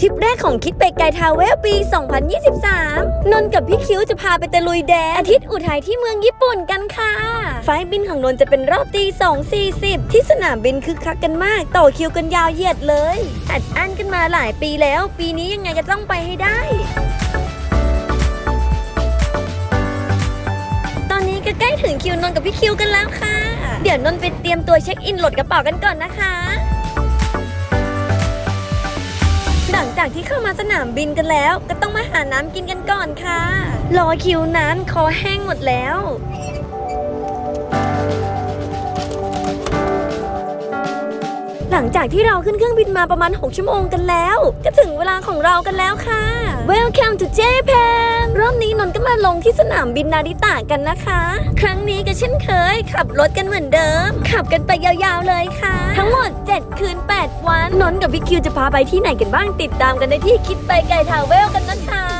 ทริปแรกของคิดไปไกลทาวเวลปี 2023 นนกับพี่คิวจะพาไปตะลุยแดนอาทิตย์อุทัยที่เมืองญี่ปุ่นกันค่ะ ไฟล์บินของนนจะเป็นรอบตี 2.40 ที่สนามบินคึกคักกันมาก ต่อคิวกันยาวเหยียดเลย อัดอั้นกันมาหลายปีแล้ว ปีนี้ยังไงก็ต้องไปให้ได้ตอนนี้ก็ใกล้ถึงคิวนนกับพี่คิวกันแล้วค่ะ เดี๋ยวนนไปเตรียมตัวเช็คอินโหลดกระเป๋ากันก่อนนะคะ จากที่เข้ามาสนามบินกันแล้ว ก็ต้องมาหาน้ำกินกันก่อนค่ะ รอคิวนานคอแห้งหมดแล้ว หลังจากที่เราขึ้นเครื่องบินมาประมาณ 6 ชั่วโมงกันแล้ว ก็ถึงเวลาของเรากันแล้วค่ะ Welcome to Japan รอบนี้นนก็มาลงที่สนามบินนาริตะกันนะคะ ครั้งนี้ก็เช่นเคย ขับรถกันเหมือนเดิม ขับกันไปยาวๆเลยค่ะ ทั้งหมด 7 คืน8 วันนนท์กับพี่คิวจะพาไปที่ไหนกันบ้างติดตามกันได้ที่คิดไปไกลทาวเวลกันนะ